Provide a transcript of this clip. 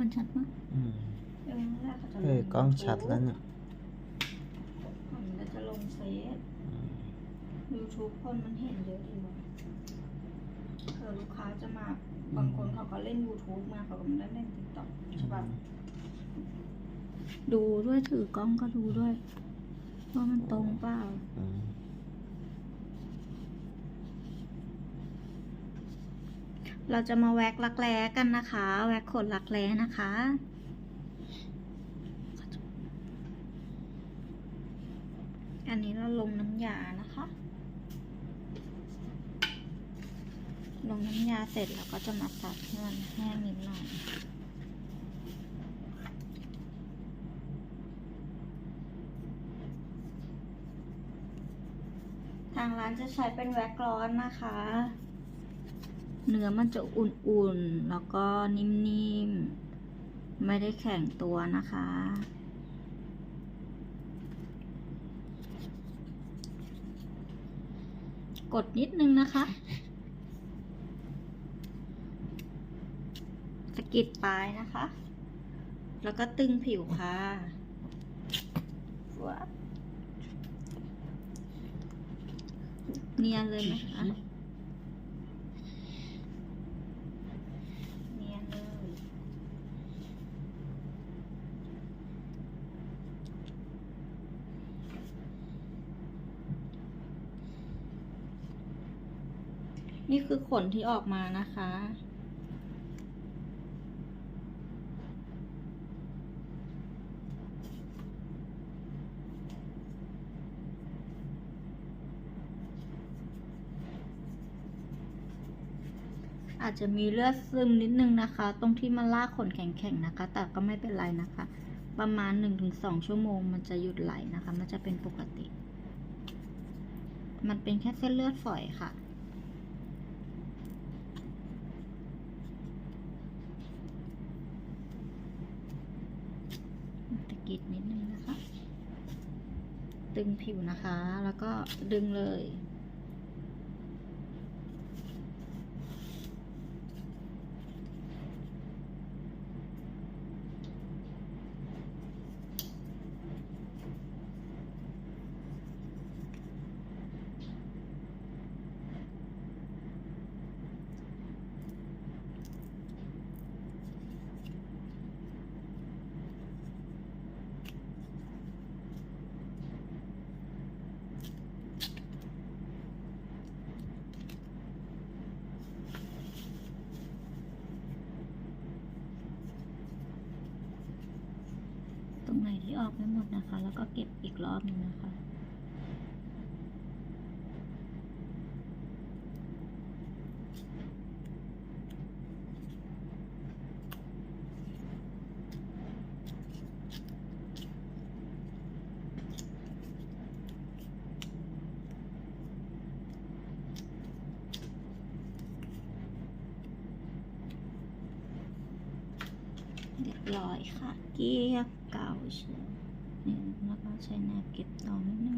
มันชัดมากอืมเออแรกเขาจะลเออกล้องชัดแล้วเนี่ยผมก็จะลงเฟซอืม YouTube คนมันเห็นเยอะดีว่ะเผื่อลูกค้าจะมา บางคนเขาก็เล่น YouTube มาเขาก็ไม่ได้เล่น TikTok ใช่ป่ะดูด้วยถือกล้องก็ดูด้วย ว่ามันตรงเปล่า อืม เราจะมาแว็กรักแร้กันนะคะ แว็กขนรักแร้นะคะ อันนี้เราลงน้ำยานะคะ ลงน้ำยาเสร็จเราก็จะมาตัดให้มันแห้งนิดหน่อยทางร้านจะใช้เป็นแว็กร้อนนะคะ เนื้อมันจะอุ่นๆ แล้วก็นิ่มๆ ไม่ได้แข็งตัวนะคะ กดนิดนึงนะคะสะกิดปลายนะคะ แล้วก็ตึงผิวค่ะเนียนเลยไหมคะ เนียนเลย นี่คือขนที่ออกมานะคะ อาจจะมีเลือดซึมนิดนึงนะคะ ตรงที่มันลากขนแข็งๆนะคะ แต่ก็ไม่เป็นไรนะคะ ประมาณ 1-2 ชั่วโมง มันจะหยุดไหลนะคะ มันจะเป็นปกติ มันเป็นแค่เส้นเลือดฝอยค่ะ ตะ กิดนิดนึงนะคะ ดึงผิวนะคะ แล้วก็ดึงเลย ที่ออกไม่หมดนะคะ แล้วก็เก็บอีกรอบหนึงนะคะ เร้อยค่ะ เกลี้ยเก่าเชียวนี่แล้วก็ใช้แนบเก็บต่อนิดนึง